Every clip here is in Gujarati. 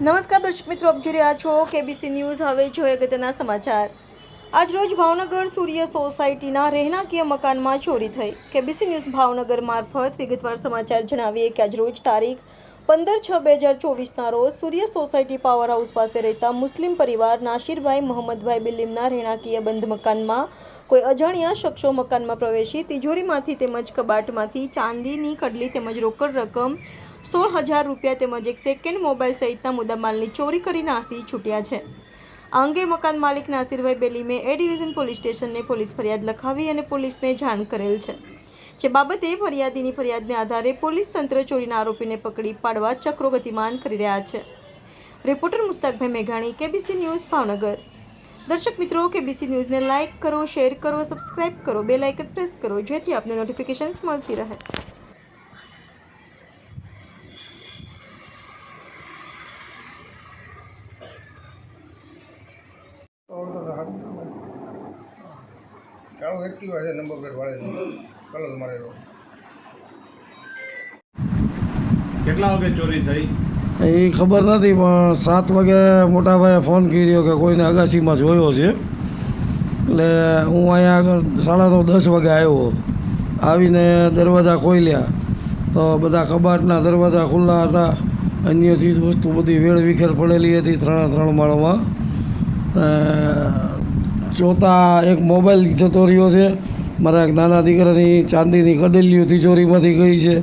નમસ્કાર દર્શક મિત્રો, આપ જોઈ રહ્યા છો કેબીસી ન્યૂઝ હવે જોઈએ અગત્યના સમાચાર. આજરોજ ભાવનગર સૂર્ય સોસાયટીના રહેણાંકીય મકાનમાં ચોરી થઈ. કેબીસી ન્યૂઝ ભાવનગર મારફત વિગતવાર સમાચાર જણાવીએ કે આજરોજ તારીખ પંદર છ બે હજાર ચોવીસના રોજ સૂર્ય સોસાયટી પાવર હાઉસ પાસે રહેતા મુસ્લિમ પરિવાર નાશીરભાઈ મોહમ્મદભાઈ બિલિમના રહેણાંકીય બંધ મકાનમાં કોઈ અજાણ્યા શખ્સો મકાનમાં પ્રવેશી, તિજોરીમાંથી તેમજ કબાટમાંથી ચાંદીની કડલી તેમજ રોકડ રકમ સોળ હજાર રૂપિયા તેમજ એક સેકન્ડ મોબાઈલ સહિતના મુદ્દામાલની ચોરી કરી નાસી છૂટ્યા છે. આ અંગે મકાન માલિક નાસિરભાઈ બેલીમે એ ડિવિઝન પોલીસ સ્ટેશનને પોલીસ ફરિયાદ લખાવી અને પોલીસને જાણ કરેલ છે. જે બાબતે ફરિયાદીની ફરિયાદને આધારે પોલીસ તંત્ર ચોરીના આરોપીને પકડી પાડવા ચક્રો ગતિમાન કરી રહ્યા છે. રિપોર્ટર મુસ્તાકભાઈ મેઘાણી કેબીસી ન્યૂઝ ભાવનગર. દર્શક મિત્રો કેબીસી ન્યૂઝને લાઇક કરો, શેર કરો, સબસ્ક્રાઇબ કરો બે લાઇકન પ્રેસ કરો, જેથી આપને નોટિફિકેશન્સ મળતી રહે. કાળો એક્ટિવા છે નંબર પ્લેટ વાળે કલર મારેલો. કેટલા વાગે ચોરી થઈ? એ ખબર નથી પણ સાત વાગે મોટાભાઈએ ફોન કર્યો કે કોઈને અગાસીમાં જોયો છે. એટલે હું અહીંયા આગળ સાડા નવ દસ વાગે આવ્યો. આવીને દરવાજા ખોલ્યા. તો બધા કબાટના દરવાજા ખુલ્લા હતા. અન્ય ચીજ વસ્તુ બધી વેળ વિખેર પડેલી હતી ત્રણે ત્રણ માળમાં. અ, એક મોબાઈલ જતો રહ્યો છે. મારા એક નાના દીકરાની ચાંદીની કડેલીઓ તિજોરીમાંથી ગઈ છે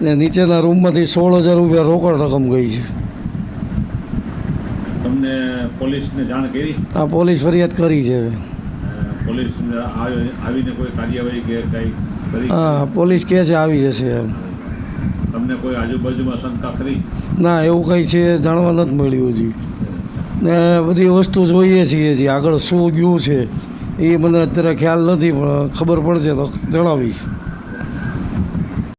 ને નીચેના રૂમમાંથી સોળ હજાર રૂપિયા રોકડ રકમ ગઈ છે. તમને પોલીસને જાણ કરી? આ પોલીસ ફરિયાદ કરી છે પોલીસ આવીને કોઈ કાર્યવાહી કે કંઈ હા પોલીસ કહે છે આવી જશે એમ. તમને કોઈ આજુબાજુમાં શંકા ખરી ના એવું કંઈ છે જાણવા નથી મળ્યું હજી. ને બધી વસ્તુ જોઈએ છીએ જે આગળ શું ગયું છે, એ મને અત્યારે ખ્યાલ નથી, પણ ખબર પડશે તો જણાવીશ.